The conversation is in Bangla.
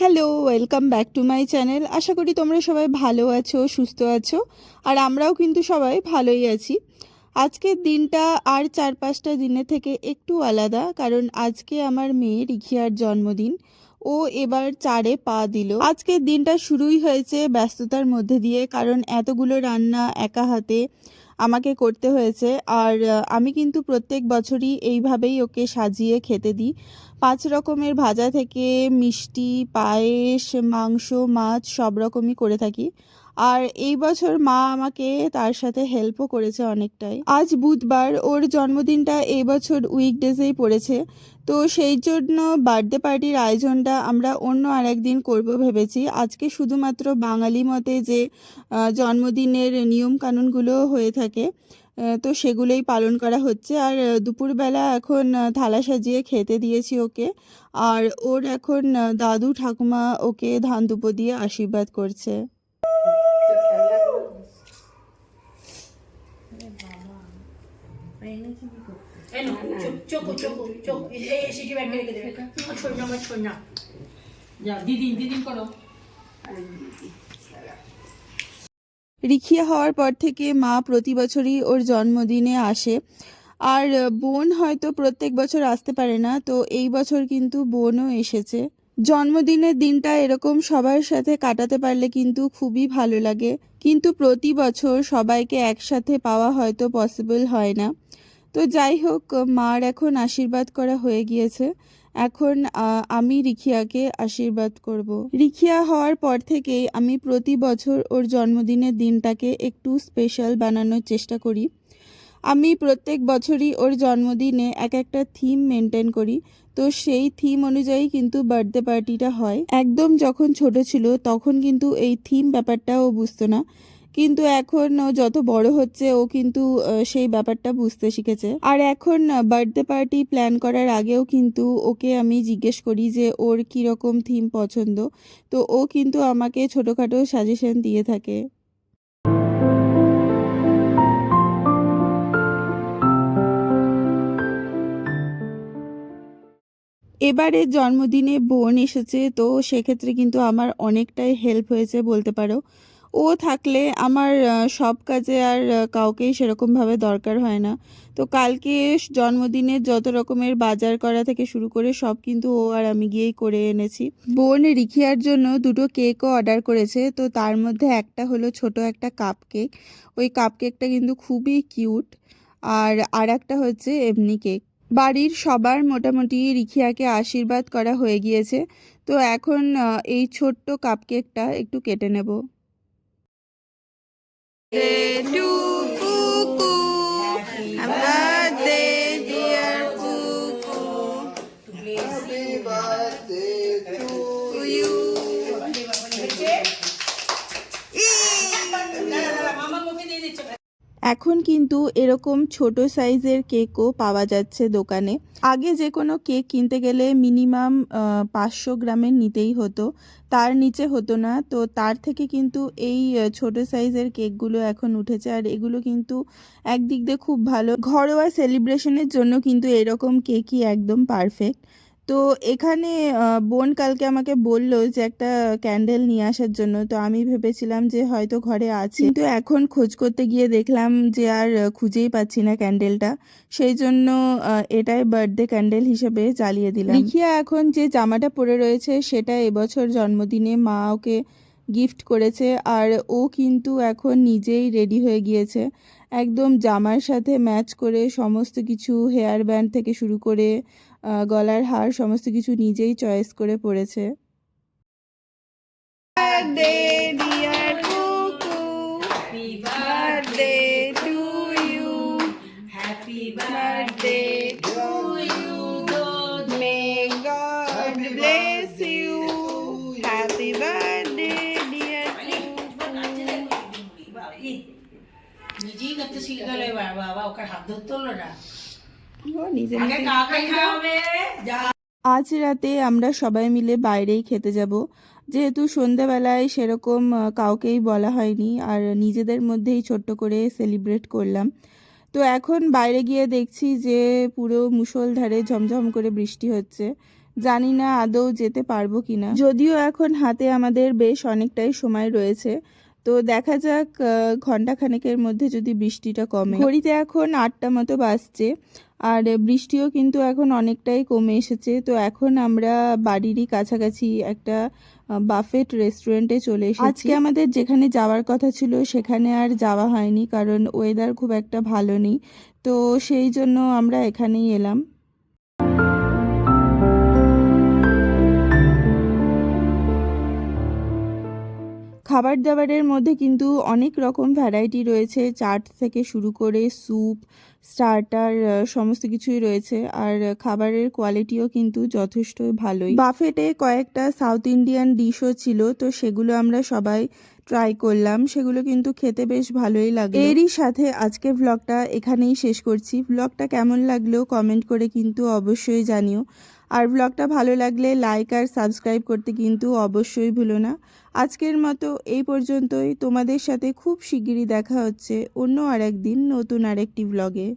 Hello welcome back to my channel আশা করি তোমরা সবাই ভালো আছো, সুস্থ আছো, আর আমরাও কিন্তু সবাই ভালোই আছি। আজকের দিনটা আর চার পাঁচটা দিনের থেকে একটু আলাদা, কারণ আজকে আমার মেয়ে রিখিয়ার জন্মদিন। ও এবার চারে পা দিল। আজকের দিনটা শুরুই হয়েছে ব্যস্ততার মধ্যে দিয়ে, কারণ এতগুলো রান্না একা হাতে আমাকে করতে হয়েছে। আর আমি কিন্তু প্রত্যেক বছরই এইভাবেই ওকে সাজিয়ে খেতে দিই। পাঁচ রকমের ভাজা থেকে মিষ্টি, পায়েস, মাংস, মাছ সব রকমই করে থাকি। আর এই বছর মা আমাকে তার সাথে হেল্পও করেছে অনেকটাই। আজ বুধবার ওর জন্মদিনটা এই বছর উইকডেজেই পড়েছে। তো সেই জন্য বার্থডে পার্টির আয়োজনটা আমরা অন্য আরেকদিন করব ভেবেছি। আজকে শুধুমাত্র বাঙালি মতে যে জন্মদিনের নিয়ম কানুনগুলো হয়ে থাকে তো সেগুলোই পালন করা হচ্ছে। আর দুপুরবেলা এখন থালা সাজিয়ে খেতে দিয়েছি ওকে। আর ওর এখন দাদু ঠাকুমা ওকে ধান দুপো দিয়ে আশীর্বাদ করছে। রিখিয়া হওয়ার পর থেকে মা প্রতি বছরই ওর জন্মদিনে আসে। আর বোন হয়তো প্রত্যেক বছর আসতে পারে না, তো এই বছর কিন্তু বোনও এসেছে। জন্মদিনের দিনটা এরকম সবার সাথে কাটাতে পারলে কিন্তু খুবই ভালো লাগে। কিন্তু প্রতি বছর সবাইকে একসাথে পাওয়া হয়তো পসিবল হয় না। তো যাই হোক, মার এখন আশীর্বাদ করা হয়ে গিয়েছে। এখন আমি রিখিয়াকে আশীর্বাদ করব। রিখিয়া হওয়ার পর থেকেই আমি প্রতি বছর ওর জন্মদিনের দিনটাকে একটু স্পেশাল বানানোর চেষ্টা করি। আমি প্রত্যেক বছরই ওর জন্মদিনে এক একটা থিম মেনটেন করি। তো সেই থিম অনুযায়ী কিন্তু বার্থডে পার্টিটা হয়। একদম যখন ছোট ছিল তখন কিন্তু এই থিম ব্যাপারটা ও বুঝতো না। কিন্তু এখন যত বড় হচ্ছে ও কিন্তু সেই ব্যাপারটা বুঝতে শিখেছে। আর এখন বার্থডে পার্টি প্ল্যান করার আগেও কিন্তু ওকে আমি জিজ্ঞেস করি যে ওর কীরকম থিম পছন্দ। তো ও কিন্তু আমাকে ছোটোখাটো সাজেশন দিয়ে থাকে। এবারে জন্মদিনে বোন এসেছে, তো সেক্ষেত্রে কিন্তু আমার অনেকটাই হেল্প হয়েছে বলতে পারো। ও থাকলে আমার সব কাজে আর কাউকেই সেরকমভাবে দরকার হয় না। তো কালকে জন্মদিনে যত রকমের বাজার করা থেকে শুরু করে সব কিন্তু ও আর আমি গিয়েই করে এনেছি। বোন রিখিয়ার জন্য দুটো কেকও অর্ডার করেছে, তো তার মধ্যে একটা হলো ছোট একটা কাপ কেক ওই কাপ কেকটা কিন্তু খুবই কিউট আর আর একটা হচ্ছে এমনি কেক বাড়ির সবার মোটামুটি রিখিয়াকে আশীর্বাদ করা হয়ে গিয়েছে। তো এখন এই ছোট্ট কাপকেকটা একটু কেটে নেব। মামা এখন কিন্তু এরকম ছোট সাইজের কেকও পাওয়া যাচ্ছে দোকানে। আগে যে কোনো কেক কিনতে গেলে মিনিমাম পাঁচশো গ্রামের নিতেই হতো। তার নিচে হতো না। তো তার থেকে কিন্তু এই ছোট সাইজের কেকগুলো এখন উঠেছে। আর এগুলো কিন্তু একদিক দিয়ে খুব ভালো। ঘরোয়া সেলিব্রেশনের জন্য কিন্তু এরকম কেকই একদম পারফেক্ট। তো এখানে বোন কালকে আমাকে বলল যে একটা ক্যান্ডেল নিয়ে আসার জন্য। তো আমি ভেবেছিলাম যে হয়তো ঘরে আছে। কিন্তু এখন খোঁজ করতে গিয়ে দেখলাম যে আর খুঁজেই পাচ্ছি না ক্যান্ডেলটা। সেই জন্য এটাই বার্থডে ক্যান্ডেল হিসেবে জ্বালিয়ে দিলাম। রিখিয়া এখন যে জামাটা পরে রয়েছে, সেটা এবছর জন্মদিনে মা ওকে গিফট করেছে। আর ও কিন্তু এখন নিজেই রেডি হয়ে গিয়েছে। একদম জামার সাথে ম্যাচ করে সমস্ত কিছু হেয়ার ব্যান্ড থেকে শুরু করে গলার হার সমস্ত কিছু নিজেই চয়েস করে পড়েছে। নিজেই গাতে শিখে গেলে বাবা ওকে হাত ধরতে হলো না। নিজে আজ রাতে আমরা সবাই মিলে বাইরেই খেতে যাব। যেহেতু সন্ধেবেলায় সেরকম কাউকেই বলা হয়নি আর নিজেদের মধ্যেই ছোট্ট করে সেলিব্রেট করলাম। তো এখন বাইরে গিয়ে দেখছি যে পুরো মুষলধারে ঝমঝম করে বৃষ্টি হচ্ছে। জানি না আদৌ যেতে পারব কিনা। যদিও এখন হাতে আমাদের বেশ অনেকটাই সময় রয়েছে। তো দেখা যাক আহ, ঘন্টাখানেকের মধ্যে যদি বৃষ্টিটা কমে। ঘড়িতে এখন আটটা মতো বাজছে আর বৃষ্টিও কিন্তু এখন অনেকটাই কমে এসেছে। তো এখন আমরা বাড়িরই কাছাকাছি একটা বাফেট রেস্টুরেন্টে চলে এসেছি। আজকে আমাদের যেখানে যাওয়ার কথা ছিল সেখানে আর যাওয়া হয়নি কারণ ওয়েদার খুব একটা ভালো নেই। তো সেই জন্য আমরা এখানেই এলাম। খাবার দাবারের মধ্যে কিন্তু অনেক রকম ভ্যারাইটি রয়েছে। চাট থেকে শুরু করে স্যুপ স্টার্টার সমস্ত কিছুই রয়েছে। আর খাবারের কোয়ালিটিও কিন্তু যথেষ্ট ভালোই। বাফেটে কয়েকটা সাউথ ইন্ডিয়ান ডিশও ছিল, তো সেগুলো আমরা সবাই ট্রাই করলাম। সেগুলো কিন্তু খেতে বেশ ভালোই লাগল। এরই সাথে আজকে ব্লগটা এখানেই শেষ করছি। ব্লগটা কেমন লাগল কমেন্ট করে কিন্তু অবশ্যই জানিও। আর ব্লগটা ভালো লাগলে লাইক আর সাবস্ক্রাইব করতে কিন্তু অবশ্যই ভুলো না। আজকের মতো এই পর্যন্তই। তোমাদের সাথে খুব শিগগিরই দেখা হচ্ছে অন্য আরেকদিন নতুন আরেকটি ব্লগে